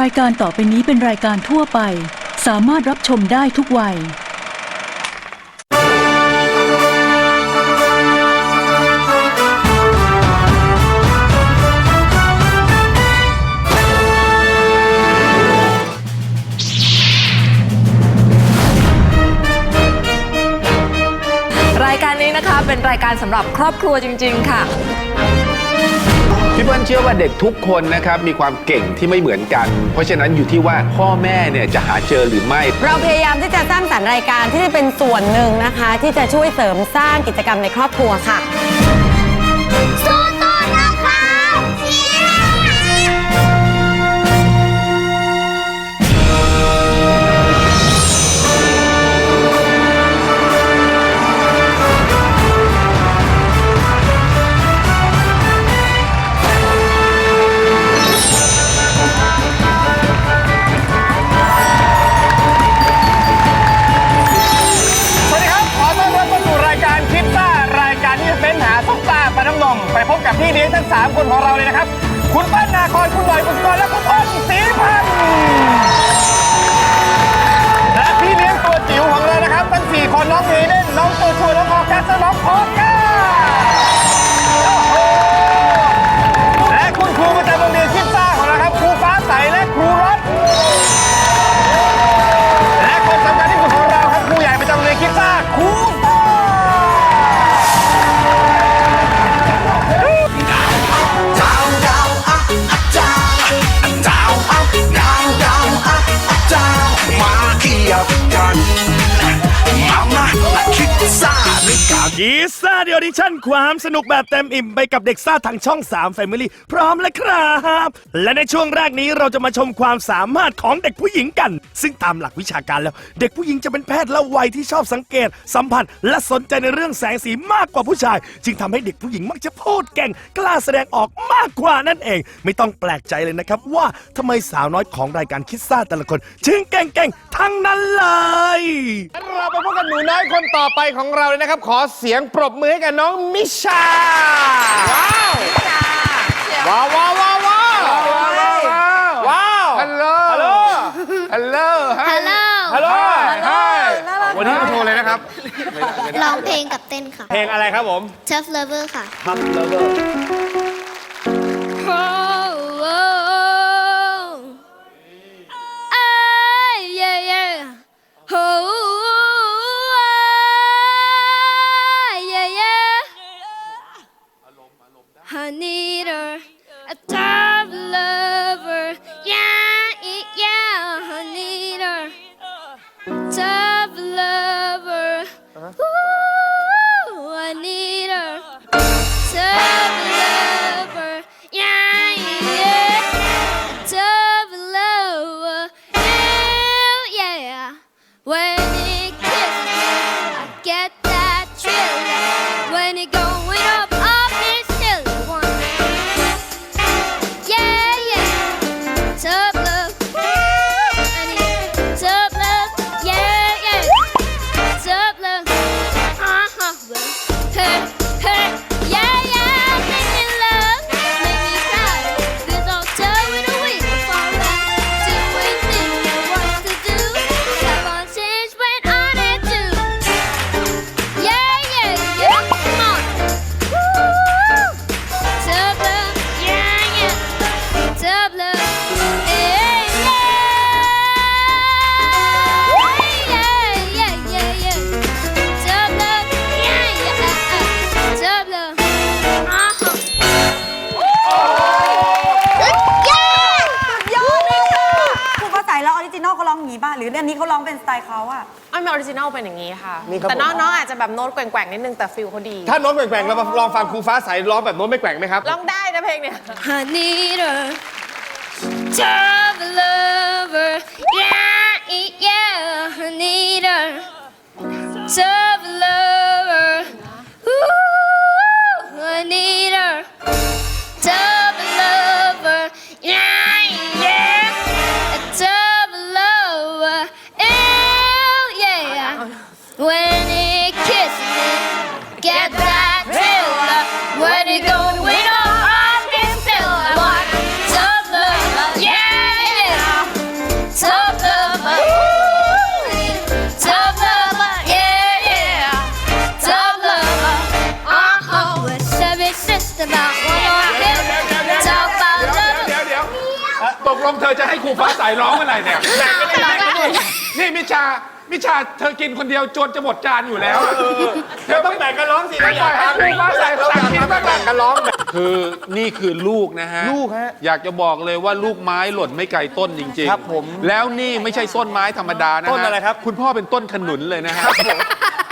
รายการต่อไปนี้เป็นรายการทั่วไป สามารถรับชมได้ทุกวัย รายการนี้นะคะเป็นรายการสำหรับครอบครัวจริง ๆ ค่ะ พี่เปิ้ลเชื่อว่าเด็กทุกคนนะครับมีความเก่งที่ไม่เหมือนกัน เพราะฉะนั้นอยู่ที่ว่าพ่อแม่เนี่ยจะหาเจอหรือไม่ เราพยายามที่จะสร้างสรรค์รายการที่จะเป็นส่วนหนึ่งนะคะ ที่จะช่วยเสริมสร้างกิจกรรมในครอบครัวค่ะ สู้ ของเราเลยนะครับ คุณปั้นนาคอยคุณหน่อยคุณกร ดิชั่นความสนุกแบบเต็มอิ่มไปกับเด็กซ่าทางช่อง3 Family พร้อมแล้วครับ และในช่วงแรกนี้เราจะมาชมความสามารถของเด็กผู้หญิงกัน ซึ่งตามหลักวิชาการแล้ว เด็กผู้หญิงจะเป็นแพทย์และวัยที่ชอบสังเกต สัมผัส และสนใจในเรื่องแสงสีมากกว่าผู้ชาย จึงทำให้เด็กผู้หญิงมักจะพูดเก่งกล้าแสดงออกมากกว่านั่นเอง ไม่ต้องแปลกใจเลยนะครับว่าทำไมสาวน้อยของรายการคิดซ่าแต่ละคนจึงเก่งๆทั้งนั้นเลยเราไปพบกับหนูน้อยคนต่อไปของเราเลยนะครับ ขอเสียงปรบมือให้กันบน้องมิชา ว้าว ว้าวว้าวว้าวว้าวว้าวฮัลโหลฮัลโหลฮัลโหลฮัลโหลฮัลโหลวันนี้มาโชว์เลยนะครับ ร้องเพลงกับเต้นค่ะ เพลงอะไรครับผม Tough Lover ค่ะทับ ร้องอย่างนี้ป่ะหรืออันนี้เขาร้องเป็นสไตล์เขาอะอันเป็นออริจินัลเป็นอย่างนี้ค่ะ นี่ครับแต่น้องผม น้องอาจจะแบบโน้ตแกว่งๆนิดนึงแต่ฟิลเขาดี ถ้าโน้ตแกว่งๆเรามาลองฟังครูฟ้าใสร้องแบบโน้ตไม่แกว่งไหมครับ ร้องได้นะเพลงเนี่ย I need a tough lover. Yeah, yeah, I need a tough lover. Ooh, I need a กลงเธอจะให้ครูฟ้าใสร้องเมื่อไหร่เนี่ยนี่มิชา มิชาเธอกินคนเดียวจนจะหมดจานอยู่แล้ว เธอต้องแบ่งกันร้องสิไม่ปล่อยให้ครูฟ้าใสเราสั่งกินบ้างแบ่งกันร้องคือนี่คือลูกนะฮะ ลูกฮะ อยากจะบอกเลยว่าลูกไม้หล่นไม่ไกลต้นจริงๆ ครับผม แล้วนี่ไม่ใช่ต้นไม้ธรรมดานะฮต้นอะไรครับ คุณพ่อเป็นต้นขนุนเลยนะฮะ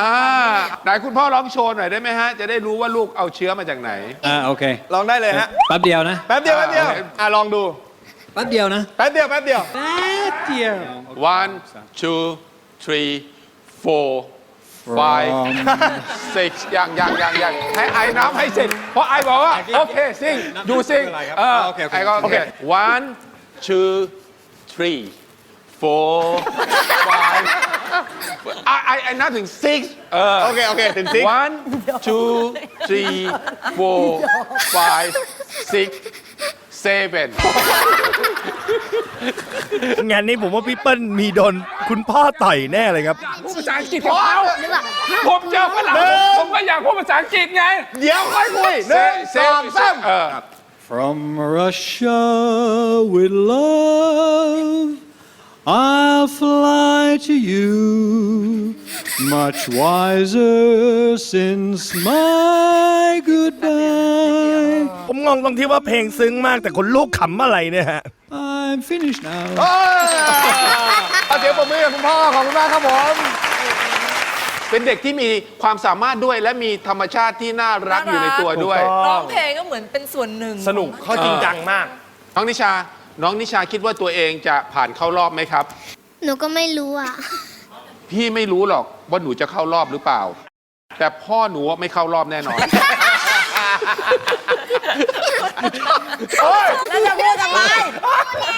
อ่าไหนคุณพ่อร้องโชว์หน่อยได้ไหมฮะ จะได้รู้ว่าลูกเอาเชื้อมาจากไหน อ่าโอเค ลองได้เลยฮะ แป๊บเดียวนะ แป๊บเดียวแป๊บเดียวโอเคอะลองดู แป๊บเดียวนะ แป๊บเดียวแป๊บเดียว แป๊บเดียว one two three four five six ยังยังยังยังให้ไอ้น้ำให้เสร็จ เพราะไอ้บอกว่า โอเคซิ่งดูซิ่งไม่เป็นไรครับเออโอเคโอเคไอ้ก็โอเค one two three four five ไอ้ไอ้ไอ้นับถึง six เออ โอเค โอเค ถึงซิก one two three four five six seven งานนี้ผมว่าพี่เปิ้ลมีโดนคุณพ่อต่อยแน่เลยครับพูดภาษาอังกฤษกับเขาผมเจอฝรั่งผมก็อยากพูดภาษาอังกฤษไง เดี๋ยวค่อยคุยหนึ่งสองสามเออ From Russia with love I'll fly to you much wiser since my goodbye ผมงงตรงที่ว่าเพลงซึ้งมากแต่คนลูกขำอะไรเนี่ยฮะ I'm finished now เออเอาเสียงปรบมือกับคุณพ่อขอบคุณมากครับผม เป็นเด็กที่มีความสามารถด้วยและมีธรรมชาติที่น่ารักอยู่ในตัวด้วยถูกต้องร้องเพลงก็เหมือนเป็นส่วนหนึ่งสนุกเขาจริงจังมาก น้องนิชา น้องนิชาคิดว่าตัวเองจะผ่านเข้ารอบไหมครับ หนูก็ไม่รู้อะ พี่ไม่รู้หรอกว่าหนูจะเข้ารอบหรือเปล่า แต่พ่อหนูว่าไม่เข้ารอบแน่นอน แล้วจะพูดทำไม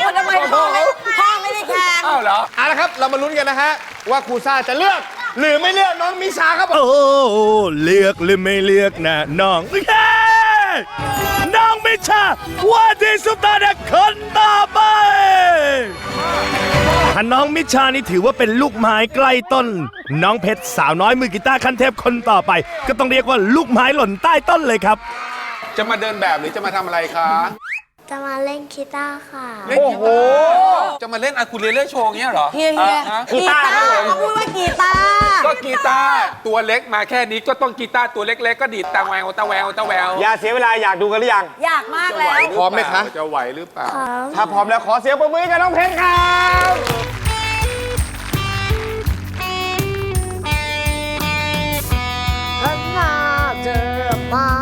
พูดทำไมพ่อไม่พ่อไม่ได้แข่ง อ้าวเหรอเอาละครับ เรามาลุ้นกันนะฮะ ว่าครูซ่าจะเลือก หรือไม่เลือกน้องมิชาครับผม โอ้ เลือกหรือไม่เลือกนะน้องเย้ น้องมิชาว่าที่สุดท้ายนะคนต่อไปถ้าน้องมิชานี่ถือว่าเป็นลูกไม้ใกล้ต้น น้องเพชรสาวน้อยมือกีตาร์ขั้นเทพคนต่อไป ก็ต้องเรียกว่าลูกไม้หล่นใต้ต้นเลยครับ จะมาเดินแบบหรือจะมาทำอะไรคะ จะมาเล่นกีตาร์ค่ะ เล่นกีตาร์จะมาเล่นอะคูเลเล่โชว์เงี้ยเหรอ เฮียเฮียอะกีตาร์เขาพูดว่ากีตาร์ ก็กีตาร์ตัวเล็กมาแค่นี้ก็ต้องกีตาร์ตัวเล็ก ๆ ก็ดีดตาแววตาแววตาแววอย่าเสียเวลาอยากดูกันหรือยัง อยากมากแล้ว พร้อมไหมคะ จะไหวหรือเปล่า ถ้าพร้อมแล้วขอเสียงปรบมือให้กับน้องเพชรครับ Another mother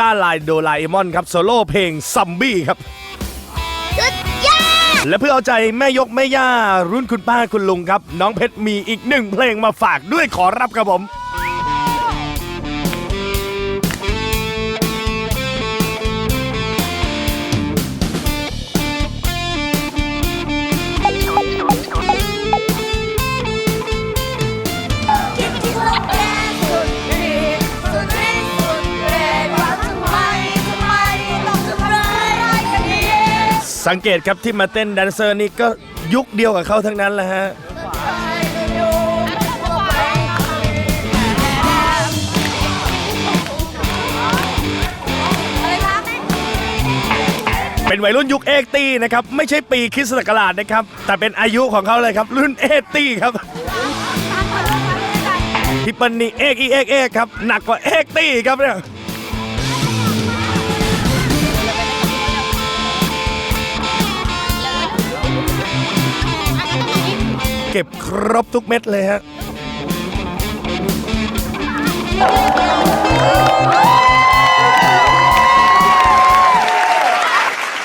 ตาร์ลายโดราเอมอนครับโซโล่เพลงซัมบี้ครับ Good job! และเพื่อเอาใจแม่ยกแม่ย่ารุ่นคุณป้าคุณลุงครับ น้องเพชรมีอีกหนึ่งเพลงมาฝากด้วยขอรับครับผม สังเกตครับที่มาเต้นแดนเซอร์นี่ก็ยุคเดียวกับเขาทั้งนั้นแหละฮะ เป็นวัยรุ่นยุคเอกตี้นะครับ ไม่ใช่ปีคริสตศักราชนะครับ แต่เป็นอายุของเขาเลยครับ รุ่นเอกตี้ครับพี่เปิ้ลนี่เอกอีเอกเอกครับ หนักกว่าเอกตี้ครับเนี่ย เก็บครบทุกเม็ดเลยฮะ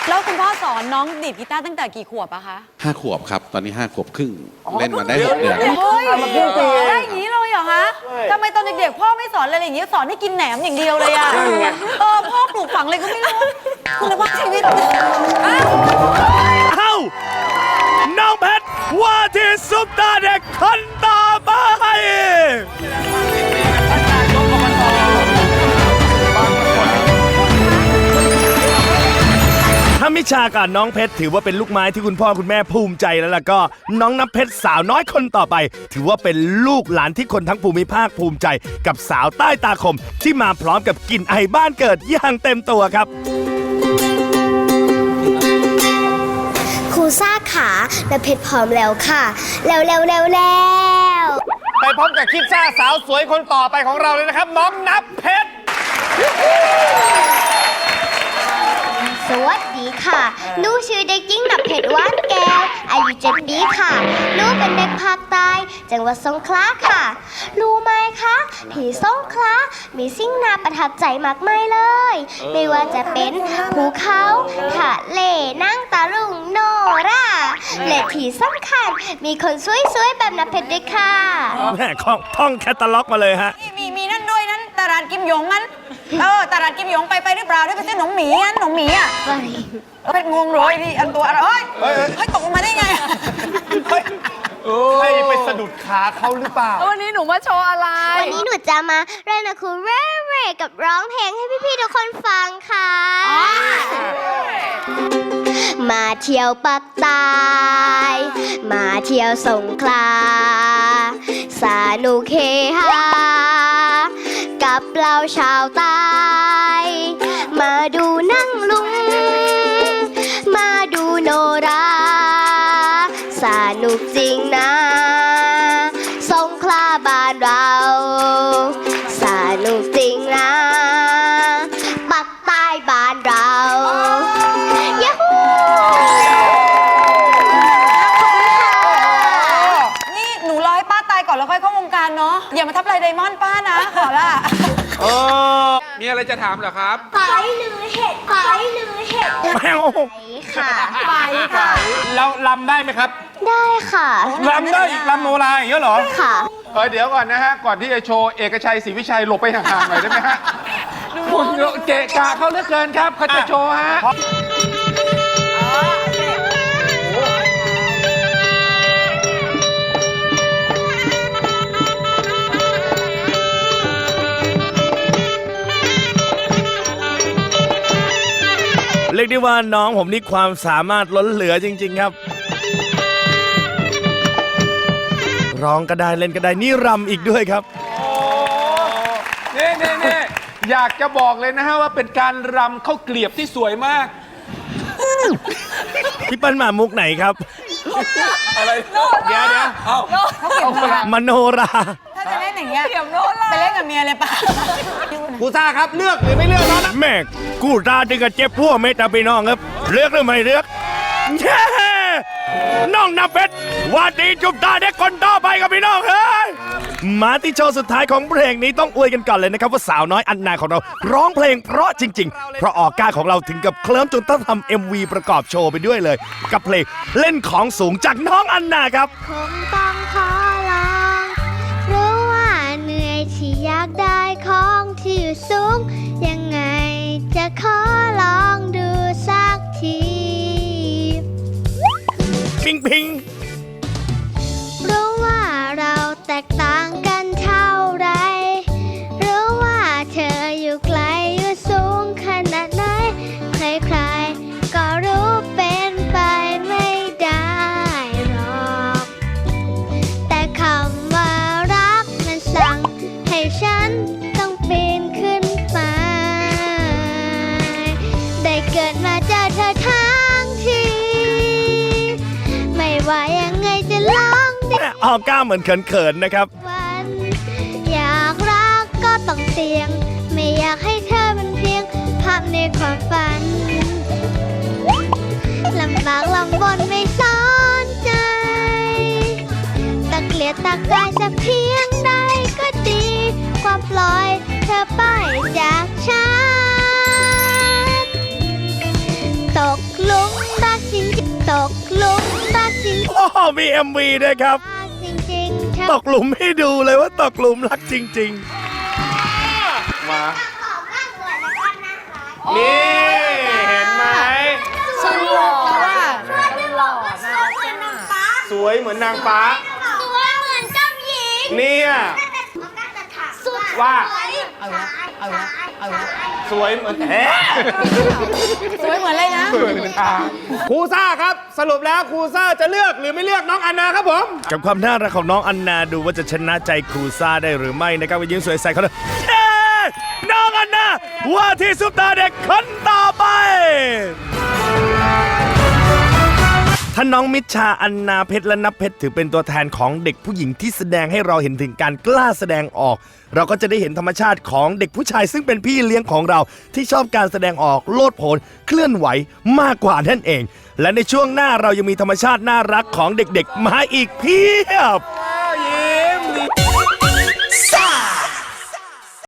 แล้วคุณพ่อสอนน้องดีดกีตาร์ตั้งแต่กี่ขวบอะคะห้าขวบครับ ตอนนี้ห้าขวบครึ่งเล่นมาได้หกเดือน เฮ้ยได้อย่างนี้เลยเหรอคะทำไมตอนเด็กๆพ่อไม่สอนอะไรอย่างนี้สอนให้กินแหนมอย่างเดียวเลยอะเออพ่อปลูกฝังเลยก็ไม่รู้คุณภาพชีวิต เอ้าน้องเพชร ว่าที่ซุปตาเด็กคนต่อไปถ้ามิชากับน้องเพชรถือว่าเป็นลูกไม้ที่คุณพ่อคุณแม่ภูมิใจแล้วล่ะก็ น้องน้ำเพชรสาวน้อยคนต่อไป ถือว่าเป็นลูกหลานที่คนทั้งภูมิภาคภูมิใจ กับสาวใต้ตาคม ที่มาพร้อมกับกลิ่นไอบ้านเกิดอย่างเต็มตัวครับ ซ่าขาและเพชรพร้อมแล้วค่ะ แล้วแล้วแล้วแล้วไปพบกับคิดซ่าสาวสวยคนต่อไปของเราเลยนะครับ น้องนับเพชร สวัสดีค่ะหนูชื่อเด็กหญิงนับเพชรว่านแก้ว อายุเจ็ดปีค่ะหนูเป็นเด็กภาคใต้ จังหวัดสงขลาค่ะรู้ไหม คะที่สงขลามีสิ่งน่าประทับใจมากมายเลย ไม่ว่าจะเป็นภูเขาทะเลนั่งตาลุงโนราและที่สำคัญมีคนสวยๆแบบนับเพชรด้วยค่ะแม่ท่องท่องแคตตาล็อกมาเลยฮะ มีมีนั่นด้วยนั้นตลาดกิมหยงนั้นเออตลาดกิมหยงไปไปหรือเปล่าได้ไปซื้อหนมหมีอันหนมหมีอะเออเป็นงงเลยดิอันตัวอะไรเอ้ยเฮ้ยตกลงมาได้ไงอะ ใครไปสะดุดขาเขาหรือเปล่าวันนี้หนูมาโชว์อะไร วันนี้หนูจะมาเรียนคูเร่เร่กับร้องเพลงให้พี่ ๆ ทุกคนฟังค่ะ มาเที่ยวปักใตายมาเที่ยวสงขลา สนุกเฮฮา กับเราชาวใต้ มาดูนั่งลุง อมีอะไรจะถามเหรอครับไปหรือเห็ดไปหรือเห็ดแมวไปค่ะไปค่ะ เราลำได้ไหมครับ ได้ค่ะลำได้ลำโนราอย่างเงี้ยเหรอค่ะเออเดี๋ยวก่อนนะฮะ ก่อนที่จะโชว์เอกชัยศรีวิชัยหลบไปห่างๆหน่อยได้ไหมฮะคุณเกะกะเขาเหลือเกินครับเขาจะโชว์ฮะ เรียกได้ว่าน้องผมนี่ความสามารถล้นเหลือจริง ๆ ครับ ร้องก็ได้เล่นก็ได้นี่รำอีกด้วยครับ นี่นี่นี่อยากจะบอกเลยนะฮะว่าเป็นการรำข้าวเกลียบที่สวยมาก พี่เปิ้ลมามุกไหนครับ อะไรเดี๋ยวเดี๋ยวเอาเอาคนละมโนราถ้า จะเล่นอย่างเงี้ยไปเล่นกับเมียเลยป่ะครูซ่าครับเลือกหรือไม่เลือกน้องนับแม่กูตาถึงกับเจ็บพวกเมตาพี่น้องครับ เลือกหรือไม่เลือกเย้น้องนับเพชรว่าดีจุบตาเด็กคนต่อไปกับพี่น้องเฮ้ยมาที่โชว์สุดท้ายของเพลงนี้ต้องอวยกันก่อนเลยนะครับ ว่าสาวน้อยอันนาของเรา ร้องเพลงเพราะจริง ๆ เพราะออกก้าของเราถึงกับเคลิ้มจนต้องทำ MV ประกอบโชว์ไปด้วยเลย กับเพลงเล่นของสูงจากน้องอันนาครับ คงต้องขอากได้ของที่อยู่สูง ยังไงจะขอลองดูสักทีพิงพิง กก้าเหมือนเขินๆนะครับ วันอเตียง ไม่อยากให้เธอเป็นเพียงภาพในความฝันลำบากลำบนไม่สนใจตะเกียกตะกายสักเพียงใดก็ดีความปล่อยเธอไปจากฉันตกหลุมรักจริงๆตกหลุมรักจริง โอ้โหมี MV ด้วยครับๆ ตกหลุมให้ดูเลยว่าตกหลุมรักจริง มานี่ เห็นไหม ฉันหล่อว่ะหล่อนะสวยเหมือนนางฟ้า ตัวเหมือนเจ้าหญิงเนี่ย สุดว่า เอาละเอาละเอาละ สวยเหมือนแหมสวยเหมือนอะไรนะสวยเหมือนทางครูซ่าครับ สรุปแล้วครูซ่าจะเลือกหรือไม่เลือกน้องอันนาครับผมๆกับความน่ารักของน้องอันนาดูว่าจะชนะใจครูซ่าได้หรือไม่นะครับไปยิ้มสวยใส่เขาเลยเย้น้องอันนาว่าที่ซุปตาเด็กคนต่อไป ท่านน้องมิชชาอันนาเพชรและนับเพชรถือเป็นตัวแทนของเด็กผู้หญิงที่แสดงให้เราเห็นถึงการกล้าแสดงออก เราก็จะได้เห็นธรรมชาติของเด็กผู้ชาย ซึ่งเป็นพี่เลี้ยงของเราที่ชอบการแสดงออกโลดโผนเคลื่อนไหวมากกว่านั่นเอง และในช่วงหน้าเรายังมีธรรมชาติน่ารักของเด็กๆมาอีกเพียบ